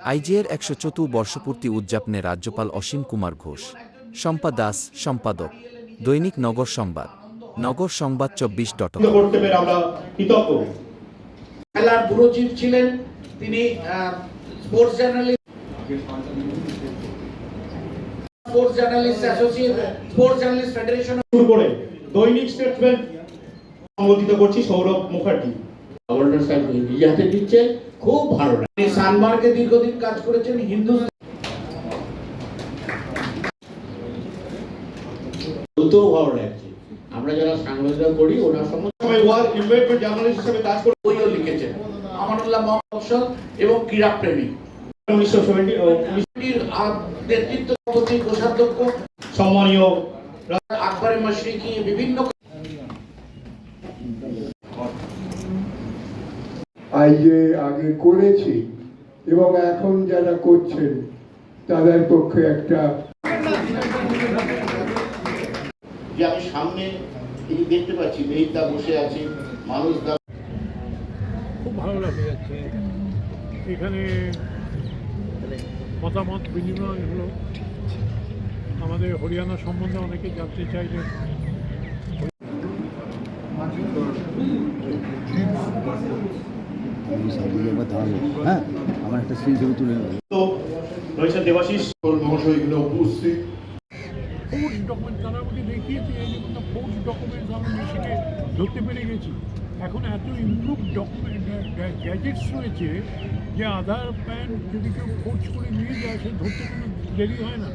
আইজিএর একশো চতু বর্ষপূর্তি উদযাপনে রাজ্যপাল অসীম কুমার ঘোষ, শম্পা দাস, সম্পাদক, দৈনিক নগর সংবাদ নগর সংবাদ চব্বিশ ডট ছিলেন, তিনি দৈনিক স্টেটমেন্ট সম্বোধিত করছি সৌরভ মুখার্জি। গভর্নর সাহেব নিজে হাতে দিচ্ছে খুব ভালো লাগে। সানমার্কে দীর্ঘদিন কাজ করেছেন হিন্দু বলতেও ভালো লাগছে। আমরা যারা সাংবাদিকতা করি ওনার জার্নালিস্ট হিসেবে কাজ করে বইও লিখেছেন। আমানুল্লাহ মহসল এবং ক্রীড়া প্রেমী। উনিশশো নেতৃত্ব প্রতি কোষাধ্যক্ষ সম্মানীয় আকবরে মশরিকি বিভিন্ন আইজে আগে করেছি এবং এখন যারা করছেন তাদের পক্ষে একটা যে আমি সামনে এই দেখতে পাচ্ছি মেহিদা বসে আছে মানুষ দা খুব ভালো লাগে যাচ্ছে। এখানে মতামত বিনিময় হলো। আমাদের হরিয়ানা সম্বন্ধে অনেকে জানতে চাইলেন আমার একটা স্ক্রিন ছবি ডকুমেন্ট তারা আমাকে দেখিয়েছে যে কোনো ডকুমেন্ট আমি মেশিনে ধরতে পেরে গেছি এখন এত ইমপ্রুভ ডকুমেন্ট গ্যাজেটস রয়েছে যে আধার প্যান যদি কেউ ফোর্স করে নিয়ে যায় সে ধরতে কোনো দেরি হয় না